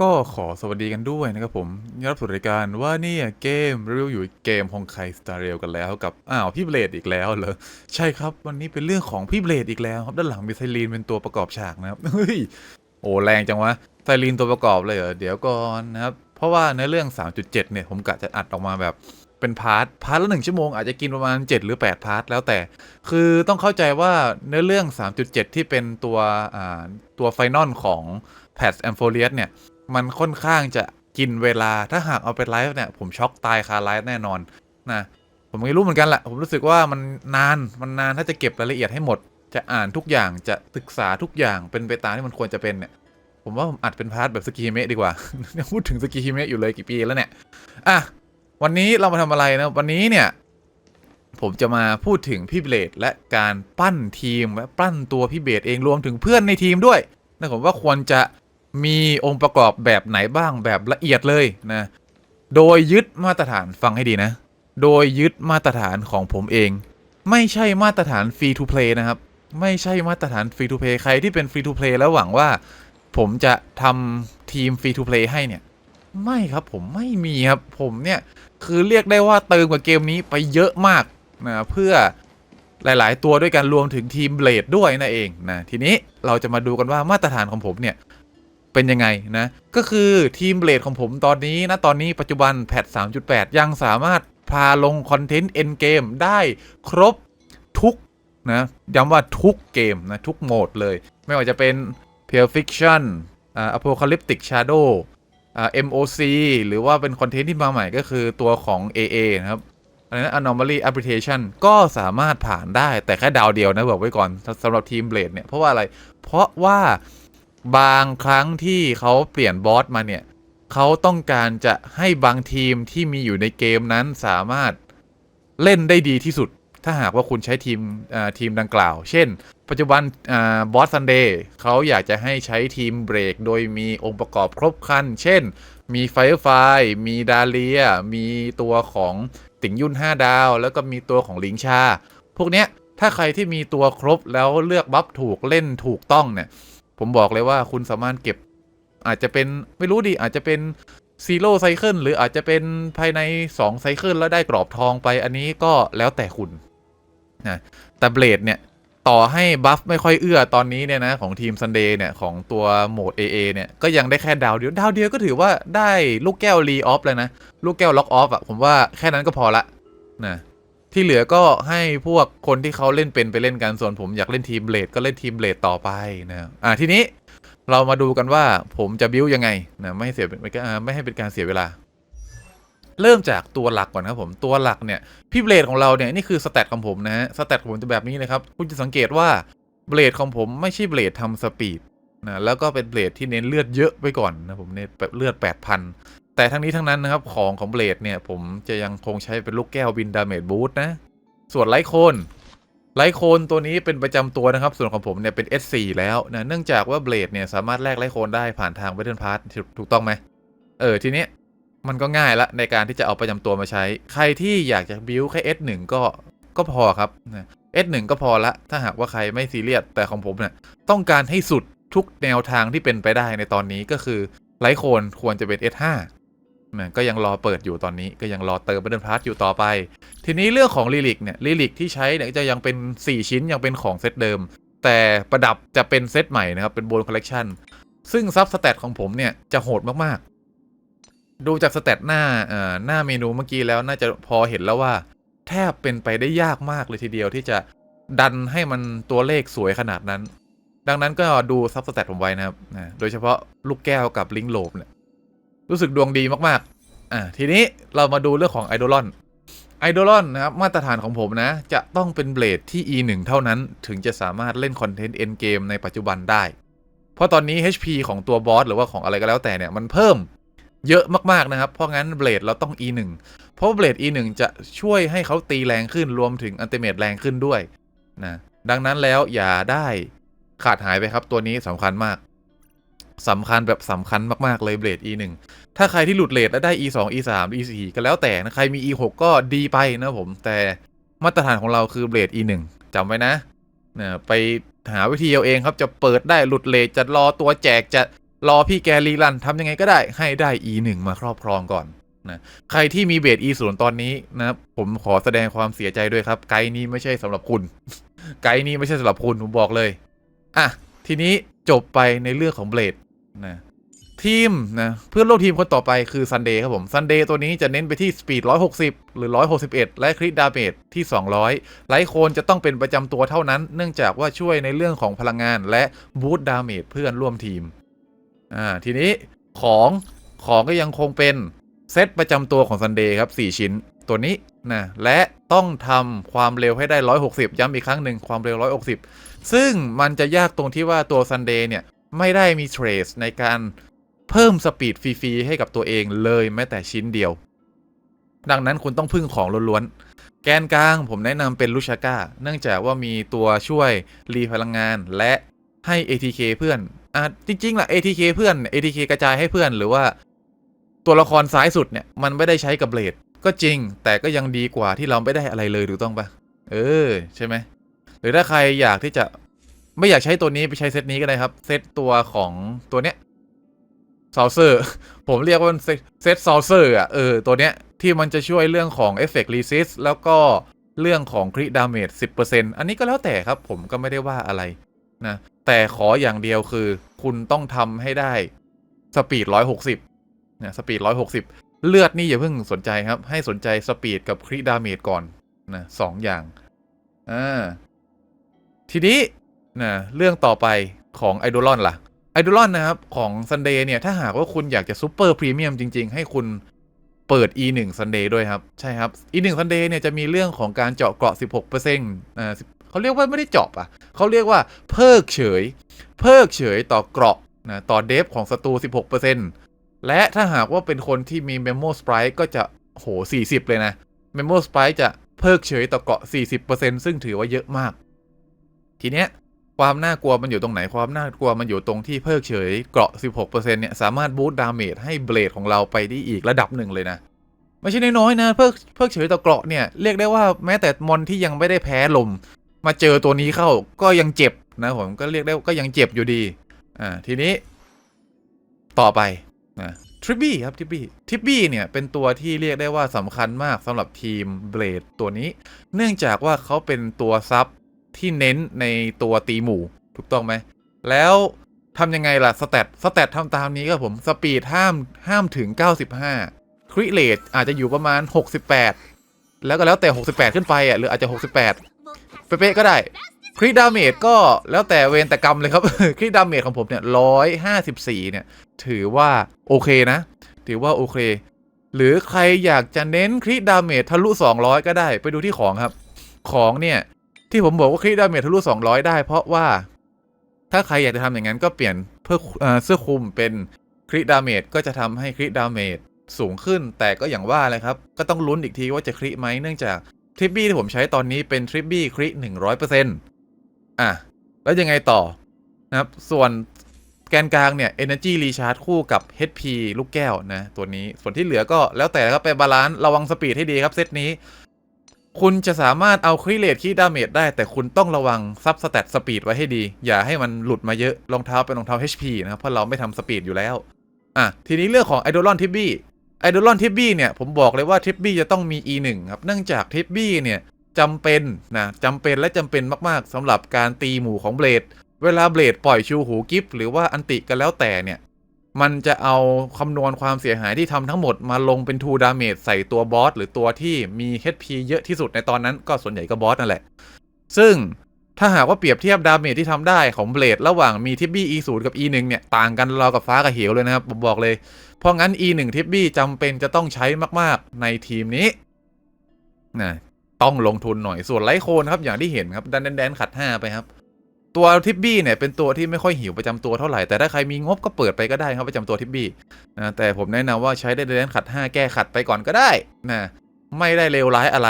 ก็ขอสวัสดีกันด้วยนะครับผมยินดีรับสู่รายการว่าเนี่ยเกมรีวิวอยู่เกมของใครสตาร์เรลกันแล้วกับ อ้าว พี่เบลดอีกแล้วเหรอ ใช่ครับ วันนี้เป็นเรื่องของพี่เบลดอีกแล้วครับ ด้านหลังมีไซรีนเป็นตัวประกอบฉากนะครับเฮ้ยโอ้แรงจังวะไซรีนตัวประกอบเลยเหรอ เดี๋ยวก่อนนะครับ เพราะว่าในเรื่อง 3.7 เนี่ย ผมกะจะอัดออกมาแบบเป็นพาร์ทพาร์ทละหนึ่งชั่วโมงอาจจะกินประมาณ 7 หรือ 8 พาร์ทแล้วแต่ คือต้องเข้าใจว่าเนื้อเรื่อง 3.7 ที่เป็นตัวอ่าตัวไฟนอลของแพทแอมโฟเลียสเนี่ย มันค่อนข้างจะกินเวลาถ้าหากเอาไปไลฟ์เนี่ยผมช็อกตายคาไลฟ์แน่นอนนะผมไม่รู้เหมือนกันแหละผมรู้สึกว่ามันนานมันนานถ้าจะเก็บรายละเอียดให้หมด จะอ่านทุกอย่างจะศึกษาทุกอย่างเป็นไปตามที่มันควรจะเป็นเนี่ยผมว่าผมอัดเป็นพาร์ทแบบสกีฮิเมะดีกว่ายังพูดถึงสกีฮิเมะอยู่เลยกี่ปีแล้วเนี่ยอะวันนี้เรามาทำอะไรนะวันนี้เนี่ย ผมจะมาพูดถึงพี่เบลดและการปั้นทีมและปั้นตัวพี่เบลดเองรวมถึงเพื่อนในทีมด้วยนะผมว่าควรจะ มีองค์ประกอบแบบไหนบ้างแบบละเอียดเลยนะ โดยยึดมาตรฐานฟังให้ดีนะ โดยยึดมาตรฐานของผมเอง ไม่ใช่มาตรฐานฟรีทูเพลย์นะครับ ไม่ใช่มาตรฐานฟรีทูเพลย์ใครที่เป็นฟรีทูเพลย์แล้วหวังว่า ผมจะทำทีมฟรีทูเพลย์ให้เนี่ย ไม่ครับผมไม่มีครับ ผมเนี่ยคือเรียกได้ว่าเติมกับเกมนี้ไปเยอะมากนะเพื่อหลาย ๆ ตัวด้วยกันรวมถึงทีมเบลดด้วยนั่นเองนะทีนี้เราจะมาดูกันว่ามาตรฐานของผมเนี่ย เป็นยังไงนะ ก็คือทีมเบลดของผมตอนนี้นะตอนนี้ปัจจุบันแพท 3.8 ยังสามารถพาลงคอนเทนต์เอ็นเกมได้ครบทุกนะย้ำว่าทุกเกมนะ ทุกโหมดเลย ไม่ว่าจะเป็น Pure Fiction อ่า Apocalyptic Shadow อ่า MOC หรือว่าเป็นคอนเทนต์ที่มาใหม่ก็คือตัวของ AA นะครับอันนั้น Anomaly Application ก็สามารถผ่านได้แต่แค่ดาวเดียวนะ บอกไว้ก่อนสำหรับทีมเบลดเนี่ย เพราะว่าอะไร เพราะว่า บางครั้งที่เขาเปลี่ยนบอสมาเนี่ยเขาต้องการจะให้บางทีมที่มีอยู่ในเกมนั้นสามารถเล่นได้ดีที่สุด ถ้าหากว่าคุณใช้ทีมทีมดังกล่าว เช่น ปัจจุบันบอสซันเดย์เขาอยากจะให้ใช้ทีมเบรก โดยมีองค์ประกอบครบครัน เช่น มีไฟไฟมีดาเลีย มีตัวของติ่งยุ่น 5 ดาว แล้วก็มีตัวของหลิงชา พวกเนี้ยถ้าใครที่มีตัวครบแล้วเลือกบัฟถูกเล่นถูกต้องเนี่ย ผมบอกเลยว่าคุณสามารถเก็บ อาจจะเป็นไม่รู้ดิอาจจะเป็นซีโร่ไซเคิลหรืออาจจะเป็นภายใน2ไซเคิลแล้วได้กรอบทองไปอันนี้ก็แล้วแต่คุณนะแต่เบลดเนี่ย ต่อให้บัฟไม่ค่อยเอื้อตอนนี้เนี่ยนะ ของทีมซันเดย์เนี่ย ของตัวโหมด AA เนี่ย ก็ยังได้แค่ดาวเดียว ดาวเดียวก็ถือว่าได้ลูกแก้วรีออฟเลยนะ ลูกแก้วล็อกออฟอะผมว่าแค่นั้นก็พอละนะ ที่เหลือก็ให้พวกคนที่เขาเล่นเป็นไปเล่นกันส่วนผมอยากเล่นทีมเบลดก็เล่นทีมเบลดต่อไปนะอ่าทีนี้เรามาดูกันว่าผมจะบิวยังไงนะไม่ให้เสียไม่อ่าไม่ให้เป็นการเสียเวลา เริ่มจากตัวหลักก่อนครับผมตัวหลักเนี่ยพี่เบลดของเราเนี่ยนี่คือสแตทของผมนะฮะสแตทของผมจะแบบนี้เลยครับคุณจะสังเกตว่าเบลดของผมไม่ใช่เบลดทำสปีดนะแล้วก็เป็นเบลดที่เน้นเลือดเยอะไปก่อนนะผมเน้นแบบเลือด 8,000 แต่ทั้งนี้ทั้งนั้นนะครับของของเบลดเนี่ยผมจะยังคงใช้เป็นลูกแก้วบินดาเมจบูสนะ ส่วนไลโคนไลโคนตัวนี้เป็นประจำตัวนะครับ ส่วนของผมเนี่ยเป็น S4 แล้วนะเนื่องจากว่าเบลดเนี่ยสามารถแลกไลโคนได้ผ่านทางเบ t เทิลพาร์ถูกต้องไหมเออทีเนี้ยมันก็ง่ายละในการที่จะเอาประจำตัวมาใช้ ใครที่อยากจะบิวแค่ S1 ก็ก็พอครับนะ S1 ก็พอละ ถ้าหากว่าใครไม่ซีเรียสแต่ของผมเนี่ยต้องการให้สุดทุกแนวทางที่เป็นไปได้ในตอนนี้ก็คือไลโคนควรจะเป็น S5 นะก็ยังรอเปิดอยู่ตอนนี้ก็ยังรอเติมเบ t เทิลพาร์อยู่ต่อไป ทีนี้เรื่องของลิลิกเนี่ยลิลิกที่ใช้เนี่ยจะยังเป็น 4 ชิ้นยังเป็นของเซตเดิม แต่ประดับจะเป็นเซตใหม่นะครับ เป็นโบนคอลเลกชันซึ่งซับสแตทของผมเนี่ยจะโหดมากๆ ดูจากสเตตหน้าอ่าหน้าเมนูเมื่อกี้แล้วน่าจะพอเห็นแล้วว่า แทบเป็นไปได้ยากมากเลยทีเดียวที่จะดันให้มันตัวเลขสวยขนาดนั้น ดังนั้นก็ดูซับสเตตผมไว้นะครับโดยเฉพาะลูกแก้วกับลิงโลบเนี่ย รู้สึกดวงดีมากๆ อ่าทีนี้เรามาดูเรื่องของไอดอลอนไอดอลอนนะครับ มาตรฐานของผมนะ จะต้องเป็นเบลดที่ E1 เท่านั้นถึงจะสามารถเล่นคอนเทนต์เอ็นเกมในปัจจุบันได้ เพราะตอนนี้ HP ของตัวบอสหรือว่าของอะไรก็แล้วแต่เนี่ย มันเพิ่มเยอะมาก ๆ นะครับ เพราะงั้นเบลดเราต้อง E1 เพราะเบลด E1 จะช่วยให้เขาตีแรงขึ้นรวมถึงอันติเมตแรงขึ้นด้วยนะดังนั้นแล้วอย่าได้ขาดหายไปครับตัวนี้สำคัญมาก สำคัญแบบสำคัญมากๆเลยเบลด E1 ถ้าใครที่หลุดเลทแล้วได้ E2 E3 E4 ก็แล้วแต่นะใครมี E6 ก็ดีไปนะผมแต่มาตรฐานของเราคือเบลด E1 จำไว้นะนะไปหาวิธีเอาเองครับจะเปิดได้หลุดเลทจะรอตัวแจกจะรอพี่แกรีรันทำยังไงก็ได้ให้ได้ E1 มาครอบครองก่อนนะใครที่มีเบส E0 ตอนนี้นะผมขอแสดงความเสียใจด้วยครับ ไกด์นี้ไม่ใช่สำหรับคุณ ไกด์นี้ไม่ใช่สำหรับคุณผมบอกเลยอะทีนี้จบไปในเรื่องของเบลด นะทีมนะเพื่อนร่วมทีมคนต่อไปคือซันเดย์ครับผมซันเดย์ตัวนี้จะเน้นไปที่สปีด 160 หรือ 161 และคริตดาเมจที่ 200 ไลท์โคนจะต้องเป็นประจำตัวเท่านั้น เนื่องจากว่าช่วยในเรื่องของพลังงานและบูตดาเมจเพื่อนร่วมทีมอ่าทีนี้ของของก็ยังคงเป็นเซตประจำตัวของซันเดย์ครับ 4 ชิ้นตัวนี้นะและต้องทำความเร็วให้ได้ 160 ย้ำอีกครั้งหนึ่งความเร็ว 160 ซึ่งมันจะยากตรงที่ว่าตัวซันเดย์เนี่ย ไม่ได้มีเทรสในการเพิ่มสปีดฟรีๆให้กับตัวเองเลยแม้แต่ชิ้นเดียว ดังนั้นคุณต้องพึ่งของล้วนๆ แกนกลางผมแนะนำเป็นลูชาก้า เนื่องจากว่ามีตัวช่วยรีพลังงานและให้ ATK เพื่อน อะจริงๆล่ะ ATK เพื่อน ATK กระจายให้เพื่อนหรือว่า ตัวละครซ้ายสุดเนี่ย มันไม่ได้ใช้กับเบลดก็จริง แต่ก็ยังดีกว่าที่เราไม่ได้อะไรเลยถูกต้องปะเออ ใช่ไหมหรือถ้าใครอยากที่จะ ไม่อยากใช้ตัวนี้ไปใช้เซตนี้ก็ได้ครับ เซตตัวของตัวเนี้ยซอลเซอร์ ผมเรียกว่าเซตเซตซอเซอร์อะเออตัวเนี้ยที่มันจะช่วยเรื่องของ Effect Resist แล้วก็เรื่องของ Crit Damage 10%อันนี้ก็แล้วแต่ครับผมก็ไม่ได้ว่าอะไรนะแต่ขออย่างเดียวคือ คุณต้องทำให้ได้สปีด 160นะสปีด 160 เลือดนี่อย่าเพิ่งสนใจครับ ให้สนใจสปีดกับ Crit Damage ก่อนนะสองอย่างอ่าทีนี้ นะเรื่องต่อไปของไอดอลอนล่ะไอดอลอนนะครับของ Sunday เนี่ยถ้าหากว่าคุณอยากจะซูเปอร์พรีเมียมจริง ๆ ให้คุณเปิด E1 Sunday ด้วยครับ ใช่ครับ E1 Sunday เนี่ยจะมีเรื่องของการเจาะเกราะ 16%อ่าเขาเรียกว่าไม่ได้เจาะอะเขาเรียกว่าเพิกเฉย เพิกเฉยต่อเกราะนะต่อเดฟของศัตรู 16%และถ้าหากว่าเป็นคนที่มี Memo Sprite ก็จะโห 40 เลยนะ Memo Sprite จะเพิกเฉยต่อเกราะ 40%ซึ่งถือว่าเยอะมาก ทีเนี้ย ความน่ากลัวมันอยู่ตรงไหนความน่ากลัวมันอยู่ตรงที่เพิกเฉยเกราะ 16%เนี่ยสามารถบูตดาเมจให้เบลดของเราไปได้อีกระดับหนึ่งเลยนะ ไม่ใช่น้อยๆนะ เพิกเพิกเฉยต่อเกราะเนี่ยเรียกได้ว่าแม้แต่มอนที่ยังไม่ได้แพ้ลม มาเจอตัวนี้เข้าก็ยังเจ็บนะผมก็เรียกได้ก็ยังเจ็บอยู่ดีอ่าทีนี้ ต่อไปนะทริปบี้ครับทริปบี้ทริปบี้เนี่ยเป็นตัวที่เรียกได้ว่าสำคัญมากสำหรับทีมเบลดตัวนี้ เนื่องจากว่าเขาเป็นตัวซับ ที่เน้นในตัวตีหมู่ถูกต้องไหม แล้วทำยังไงล่ะสแตทสแตททำตามนี้ครับผมสปีดห้ามห้ามถึง 95 คริเลตอาจจะอยู่ประมาณ 68 แล้วก็แล้วแต่ 68 ขึ้นไปอะหรืออาจจะ 68 เป๊ะๆก็ได้คริดาเมจก็แล้วแต่เวรแต่กรรมเลยครับ คริดาเมจของผมเนี่ย154เนี่ย ถือว่าโอเคนะ ถือว่าโอเค หรือใครอยากจะเน้นคริดาเมจทะลุ200ก็ได้ ไปดูที่ของครับ ของเนี่ย ที่ผมบอกว่าคริดาเมจทะลุ200 ได้ เพราะว่า ถ้าใครอยากจะทำอย่างนั้นก็เปลี่ยนเพื่อเสื้อคลุมเป็นคริดาเมจก็จะทำให้คริดาเมจสูงขึ้น แต่ก็อย่างว่าเลยครับ ก็ต้องลุ้นอีกทีว่าจะคริไหมเนื่องจากทริปบี้ที่ผมใช้ตอนนี้เป็นทริปบี้คริหนึ่งร้อยเปอร์เซ็นต์อะ แล้วยังไงต่อนะครับ ส่วนแกนกลางเนี่ย Energy Recharge คู่กับ HP ลูกแก้วนะ ตัวนี้ส่วนที่เหลือก็แล้วแต่ครับไปบาลานซ์ระวังสปีดให้ดีครับเซตนี้ คุณจะสามารถเอาคริเลตคีดาเมจได้ แต่คุณต้องระวังซับสแตทสปีดไว้ให้ดี อย่าให้มันหลุดมาเยอะรองเท้าเป็นรองเท้า HP นะครับเพราะเราไม่ทำสปีดอยู่แล้วอะทีนี้เรื่องของไอดอลอนทิบบี้ไอดอลอนทิบบี้เนี่ยผมบอกเลยว่าทิบบี้จะต้องมี E1 ครับเนื่องจากทิบบี้เนี่ยจำเป็นนะจำเป็นและจำเป็นมากๆสำหรับการตีหมู่ของเบลดเวลาเบลดปล่อยชูหูกิฟหรือว่าอันติกันแล้วแต่เนี่ย มันจะเอาคำนวณความเสียหายที่ทำทั้งหมดมาลงเป็น2ดาเมจใส่ตัวบอสหรือตัวที่มี HP เยอะที่สุดในตอนนั้นก็ส่วนใหญ่ก็บอสนั่นแหละ ซึ่งถ้าหากว่าเปรียบเทียบดาเมจที่ทำได้ของเบลดระหว่างมีทิบบี้ E0 กับ E1 เนี่ย ต่างกันเราวกับฟ้ากับเหวเลยนะครับ ผมบอกเลย เพราะงั้น E1 ทิบบี้จำเป็นจะต้องใช้มาก ๆ ในทีมนี้นะต้องลงทุนหน่อยส่วนไลโคนครับ อย่างที่เห็นครับ ดันแดนขัด 5 ไปครับ ตัวทิบบี้เนี่ยเป็นตัวที่ไม่ค่อยหิวประจำตัวเท่าไหร่ แต่ถ้าใครมีงบก็เปิดไปก็ได้ครับประจำตัวทิบบี้นะแต่ผมแนะนำว่าใช้ได้แดนขัด 5 แก้ขัดไปก่อนก็ได้นะไม่ได้เลวร้ายอะไร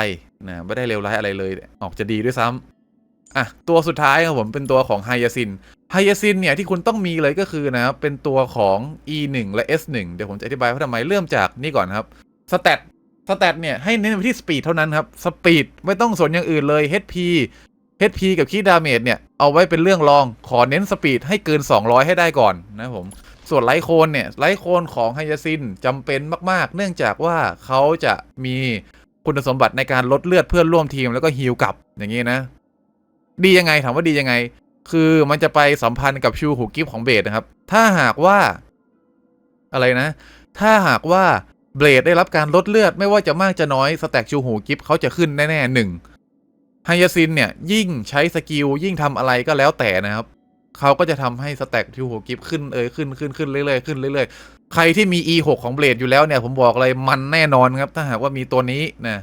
นะไม่ได้เลวร้ายอะไรเลย ออกจะดีด้วยซ้ำอะตัวสุดท้ายครับผมเป็นตัวของไฮยาซินไฮยาซินเนี่ยที่คุณต้องมีเลยก็คือนะครับเป็นตัวของ E1 และ S1 เดี๋ยวผมจะอธิบายว่าทำไมเริ่มจากนี่ก่อนครับสเตตสเตตเนี่ยให้เน้นไปที่สปีดเท่านั้นครับสปีดไม่ต้องสนอย่างอื่นเลย HP HP กับคีดาเมจเนี่ย เอาไว้เป็นเรื่องรองขอเน้นสปีดให้เกิน 200 ให้ได้ก่อนนะผม ส่วนไลโคนเนี่ย ไลโคนของไฮยาซินจำเป็นมาก ๆ เนื่องจากว่าเขาจะมีคุณสมบัติในการลดเลือดเพื่อนร่วมทีมแล้วก็ฮีลกลับอย่างนี้นะ ดียังไงถามว่าดียังไง คือมันจะไปสัมพันธ์กับชูหูกิฟของเบสนะครับ ถ้าหากว่า อะไรนะ ถ้าหากว่าเบลดได้รับการลดเลือดไม่ว่าจะมากจะน้อยสแต็กชูหูกิฟเขาจะขึ้นแน่ๆหนึ่ง ไฮยาซินเนี่ย ยิ่งใช้สกิลยิ่งทำอะไรก็แล้วแต่นะครับ เขาก็จะทำให้สแต็กชูหูกิฟขึ้นเอยขึ้นขึ้นขึ้นเรื่อยๆขึ้นเรื่อยๆ ใครที่มี E6 ของเบลดอยู่แล้วเนี่ย ผมบอกเลยมันแน่นอนครับ ถ้าหากว่ามีตัวนี้นะ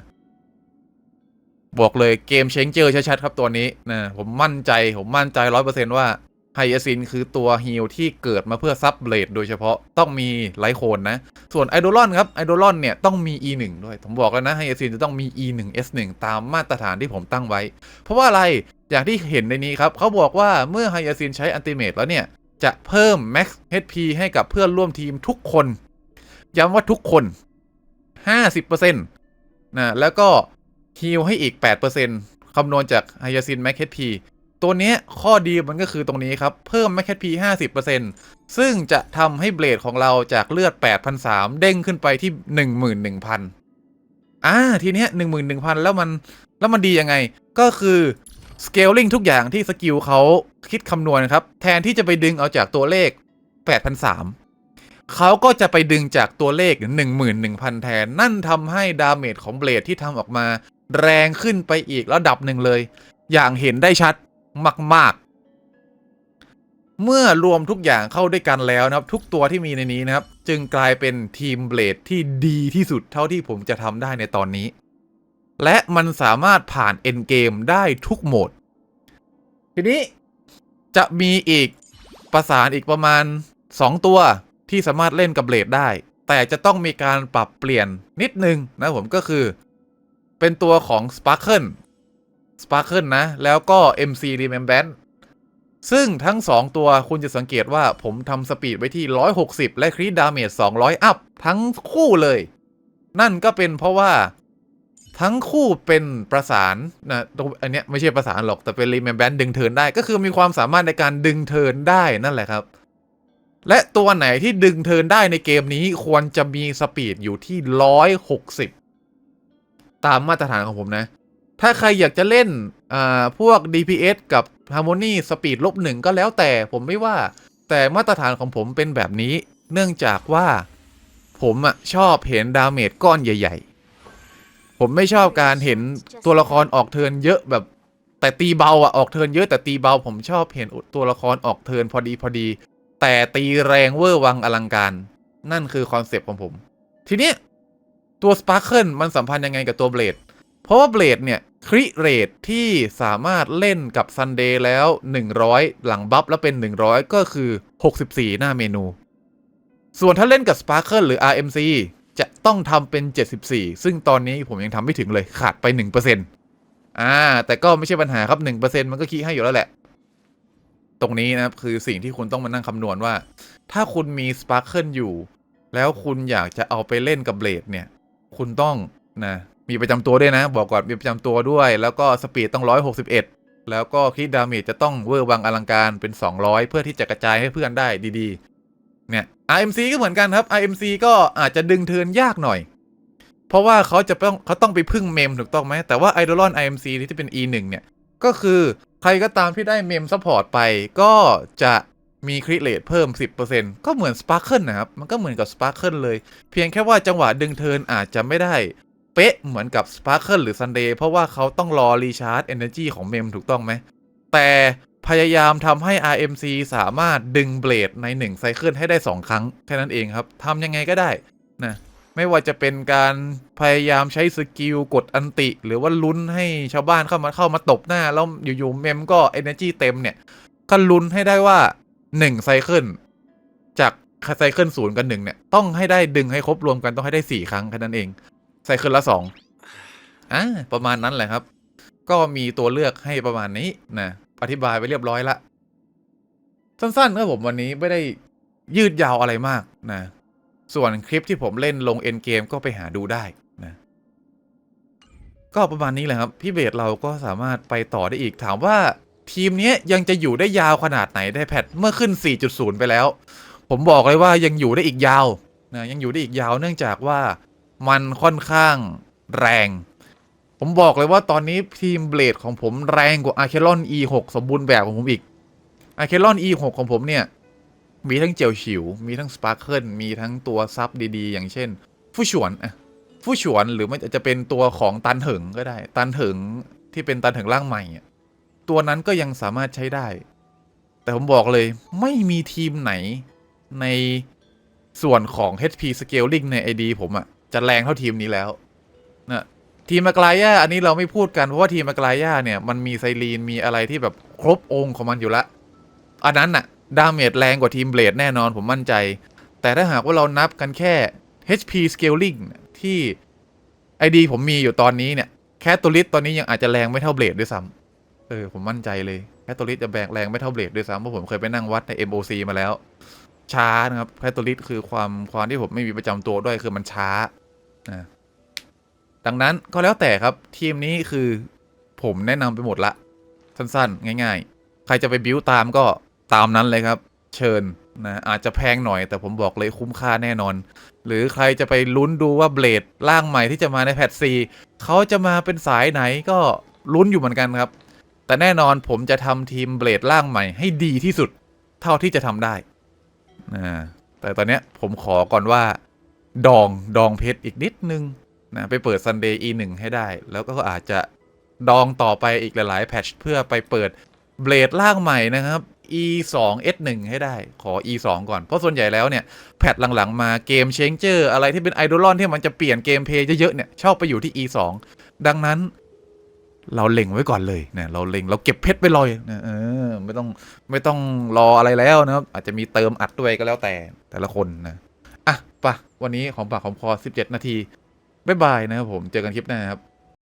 บอกเลยเกมเชงเจอชัดๆครับตัวนี้นะผมมั่นใจผมมั่นใจร้อยเปอร์เซนต์ว่า ไฮยาซินคือตัวฮิลที่เกิดมาเพื่อซับเบลดโดยเฉพาะต้องมีไลโคนนะ ส่วนไอโดลอนครับไอโดลอนเนี่ยต้องมี E1 ด้วย ผมบอกแล้วนะไฮยาซินจะต้องมี E1 S1 ตามมาตรฐานที่ผมตั้งไว้ เพราะว่าอะไรอย่างที่เห็นในนี้ครับเขาบอกว่าเมื่อไฮยาซินใช้อันติเมตแล้วเนี่ย จะเพิ่ม Max HP ให้กับเพื่อนร่วมทีมทุกคน ย้ำว่าทุกคน 50%นะแล้วก็ฮีลให้อีก 8%คำนวณจากไฮยาซิน Max HP ตัวนี้ข้อดีมันก็คือตรงนี้ครับ เพิ่ม Max HP 50%ซึ่งจะทำให้เบลดของเราจากเลือด8,003เด้งขึ้นไปที่11,000อ่าทีเนี้ย11,000แล้วมันแล้วมันดียังไง ก็คือ scaling ทุกอย่างที่สกิลเขาคิดคำนวณครับ แทนที่จะไปดึงเอาจากตัวเลข8,003เขาก็จะไปดึงจากตัวเลข 11,000 แทน นั่นทำให้ดาเมจของเบลดที่ทำออกมา แรงขึ้นไปอีกระดับหนึ่งเลย อย่างเห็นได้ชัด มาก ๆ เมื่อรวมทุกอย่างเข้าด้วยกันแล้วนะครับ ทุกตัวที่มีในนี้นะครับ จึงกลายเป็นทีมเบลดที่ดีที่สุดเท่าที่ผมจะทำได้ในตอนนี้ และมันสามารถผ่านเอ็นเกมได้ทุกโหมด ทีนี้จะมีอีกประสานอีกประมาณ 2 ตัวที่สามารถเล่นกับเบลดได้ แต่จะต้องมีการปรับเปลี่ยนนิดนึงนะผมก็คือ เป็นตัวของ Sparkle Sparkle นะ แล้วก็ MC Remembrance ซึ่งทั้ง 2 ตัวคุณจะสังเกตว่าผมทำสปีดไว้ที่ 160 และครีดดาเมจ200 อัพ ทั้งคู่เลย นั่นก็เป็นเพราะว่าทั้งคู่เป็นประสานนะตรงอันเนี้ยไม่ใช่ประสานหรอกแต่เป็น Remembrance ดึงเทินได้ ก็คือมีความสามารถในการดึงเทินได้นั่นแหละครับ และตัวไหนที่ดึงเทินได้ในเกมนี้ควรจะมีสปีดอยู่ที่ 160 ตามมาตรฐานของผมนะ ถ้าใครอยากจะเล่นอ่าพวก DPS กับ Harmony สปีดลบหนึ่งก็แล้วแต่ผมไม่ว่า แต่มาตรฐานของผมเป็นแบบนี้ เนื่องจากว่าผมอะชอบเห็นดาเมจก้อนใหญ่ ๆ ผมไม่ชอบการเห็นตัวละครออกเทินเยอะแบบ แต่ตีเบาอะออกเทินเยอะแต่ตีเบา ผมชอบเห็นตัวละครออกเทินพอดีพอดี แต่ตีแรงเวอร์วังอลังการ นั่นคือคอนเซปต์ของผม ทีเนี้ยตัว Sparkle มันสัมพันธ์ยังไงกับตัวเบลด เพราะว่าเบลดเนี่ยคริเรทที่สามารถเล่นกับซันเดย์แล้ว 100 หลังบัฟแล้วเป็น 100 ก็คือ 64 หน้าเมนู ส่วนถ้าเล่นกับ Sparkle หรือ RMC จะต้องทำเป็น 74 ซึ่งตอนนี้ผมยังทำไม่ถึงเลยขาดไป 1%อ่า แต่ก็ไม่ใช่ปัญหาครับ 1%มันก็คีย์ให้อยู่แล้วแหละ ตรงนี้นะครับ คือสิ่งที่คุณต้องมานั่งคำนวณว่า ถ้าคุณมี Sparkle อยู่ แล้วคุณอยากจะเอาไปเล่นกับเบลดเนี่ย คุณต้องนะ มีประจำตัวด้วยนะ บอกก่อนมีประจำตัวด้วย แล้วก็สปีดต้อง 161 แล้วก็คริดดาเมจจะต้องเวอร์วังอลังการเป็น 200 เพื่อที่จะกระจายให้เพื่อนได้ดีๆ เนี่ย RMC ก็เหมือนกันครับ RMC ก็อาจจะดึงเทินยากหน่อย เพราะว่าเขาจะต้องเขาต้องไปพึ่งเมมถูกต้องไหมแต่ว่า Eidolon IMC ที่เป็น E1 เนี่ย ก็คือใครก็ตามที่ได้เมมซัพพอร์ตไปก็จะมีคริเลตเพิ่ม 10%ก็เหมือน Sparkle นะครับ มันก็เหมือนกับ Sparkle เลย เพียงแค่ว่าจังหวะดึงเทินอาจจะไม่ได้ เป๊ะเหมือนกับ Sparkle หรือ Sunday เพราะว่าเขาต้องรอรีชาร์จ Energy ของเมมถูกต้องไหม แต่พยายามทำให้ RMC สามารถดึงเบลดใน1ไซเคิลให้ได้ 2 ครั้ง แค่นั้นเองครับทำยังไงก็ได้นะไม่ว่าจะเป็นการพยายามใช้สกิลกดอันติ หรือว่าลุ้นให้ชาวบ้านเข้ามาเข้ามาตบหน้า แล้วอยู่ๆเมมก็ Energy เต็มเนี่ยก็ลุ้นให้ได้ว่า1ไซเคิลจากไซเคิลศูนย์กันหนึ่งเนี่ยต้องให้ได้ดึงให้ครบรวมกันต้องให้ได้ 4 ครั้งแค่นั้นเอง ไซเคิลละสองอ่าประมาณนั้นแหละครับ ก็มีตัวเลือกให้ประมาณนี้นะอธิบายไปเรียบร้อยละ สั้นๆครับผมวันนี้ไม่ได้ยืดยาวอะไรมากนะ ส่วนคลิปที่ผมเล่นลงเอ็นเกมก็ไปหาดูได้นะ ก็ประมาณนี้แหละครับ พี่เบสเราก็สามารถไปต่อได้อีกถามว่าทีมนี้ยังจะอยู่ได้ยาวขนาดไหนได้แพทเมื่อขึ้น 4.0 ไปแล้ว ผมบอกเลยว่ายังอยู่ได้อีกยาวนะยังอยู่ได้อีกยาวเนื่องจากว่า มันค่อนข้างแรง ผมบอกเลยว่าตอนนี้ทีมเบลดของผมแรงกว่าอาร์เคลอน E6 สมบูรณ์แบบของผมอีกอาร์เคลอน E6 ของผมเนี่ย มีทั้งเจียวฉิว มีทั้งสปาร์เคิลมีทั้งตัวซับดีๆ อย่างเช่นฟู่ฉวนอะฟู่ฉวนหรือมันจะเป็นตัวของตันเถิงก็ได้ ตันเถิงที่เป็นตันเถิงร่างใหม่อะตัวนั้นก็ยังสามารถใช้ได้ แต่ผมบอกเลยไม่มีทีมไหนในส่วนของ HP Scaling ใน ID ผมอะ จะแรงเท่าทีมนี้แล้วนะทีมมากลายาอันนี้เราไม่พูดกันเพราะว่าทีมมากลายาเนี่ยมันมีไซรีนมีอะไรที่แบบครบองค์ของมันอยู่ละ อันนั้นน่ะ ดาเมจแรงกว่าทีมเบลดแน่นอนผมมั่นใจ แต่ถ้าหากว่าเรานับกันแค่ HP scaling ที่ ID ผมมีอยู่ตอนนี้เนี่ย แคทตัวลิสตอนนี้ยังอาจจะแรงไม่เท่าเบลดด้วยซ้ำเออผมมั่นใจเลยแคทตัวลิสจะแบกแรงไม่เท่าเบลดด้วยซ้ำเพราะผมเคยไปนั่งวัดใน MOC มาแล้ว ช้านะครับแคทตัวลิสคือความความที่ผมไม่มีประจำตัวด้วยคือมันช้า นะดังนั้นก็แล้วแต่ครับทีมนี้คือผมแนะนำไปหมดละ สั้นๆ ง่ายๆ ใครจะไปบิวตามก็ตามนั้นเลยครับ เชิญนะอาจจะแพงหน่อยแต่ผมบอกเลยคุ้มค่าแน่นอน หรือใครจะไปลุ้นดูว่าเบลดร่างใหม่ที่จะมาในแพทซีเขาจะมาเป็นสายไหนก็ลุ้นอยู่เหมือนกันครับ แต่แน่นอนผมจะทำทีมเบลดร่างใหม่ให้ดีที่สุด เท่าที่จะทำได้นะแต่ตอนเนี้ยผมขอก่อนว่า ดองดองเพชรอีกนิดนึงนะไปเปิด Sunday E1 ให้ได้ แล้วก็อาจจะดองต่อไปอีกหลาย ๆ แพทชเพื่อไปเปิดเบลดร่างใหม่นะครับ E2 S1 ให้ได้ขอ E2 ก่อน เพราะส่วนใหญ่แล้วเนี่ย แพทหลัง ๆ มาเกมเชงเจอร์อะไรที่เป็นไอดอลอนที่มันจะเปลี่ยนเกมเพย์เยอะ ๆ เนี่ย ชอบไปอยู่ที่ E2 ดังนั้น เราเล็งไว้ก่อนเลยนะเราเล็งเราเก็บเพชรไปลอยนะเออไม่ต้องไม่ต้องรออะไรแล้วนะครับอาจจะมีเติมอัดด้วยก็แล้วแต่แต่ละคนนะ วันนี้ของปากของคอ 17 นาที บ๊ายบายนะครับผม เจอกันคลิปหน้าครับ